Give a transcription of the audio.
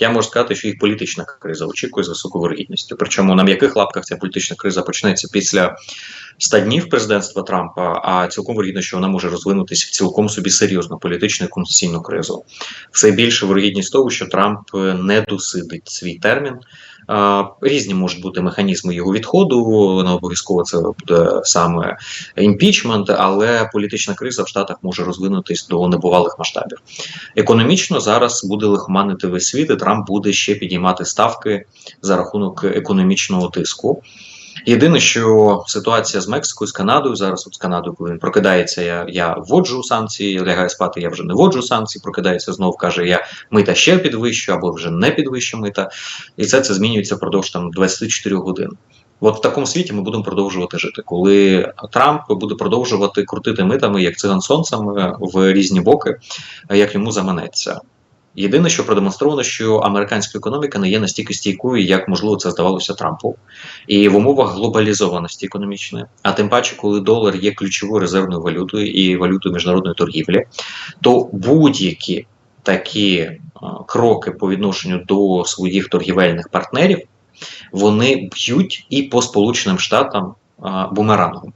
Я можу сказати, що їх політична криза очікує з високою вирогідністю. Причому на м'яких лапках ця політична криза почнеться після ста днів президентства Трампа, а цілком вирогідно, що вона може розвинутися в цілком собі серйозну політичну і конституційну кризу. Все більше вирогідність того, що Трамп е, не досидить свій термін. Різні можуть бути механізми його відходу. Не обов'язково це буде саме імпічмент, але політична криза в Штатах може розвинутись до небувалих масштабів. Економічно зараз буде лихоманити весь світ, і Трамп буде ще підіймати ставки за рахунок економічного тиску. Єдине, що ситуація з Мексикою, з Канадою зараз, от з Канадою, коли він прокидається, я я вводжу санкції, лягає спати, я вже не вводжу санкції, прокидається знов, каже, я мита ще підвищу або вже не підвищу мита. І це це змінюється впродовж там 24 годин. От в такому світі ми будемо продовжувати жити, коли Трамп буде продовжувати крутити митами як циган сонцем в різні боки, як йому заманеться. Єдине, що продемонстровано, що американська економіка не є настільки стійкою, як можливо це здавалося Трампу, і в умовах глобалізованості економічної, а тим паче, коли долар є ключовою резервною валютою і валютою міжнародної торгівлі, то будь-які такі а, кроки по відношенню до своїх торгівельних партнерів вони б'ють і по Сполученим Штатам а, бумерангом.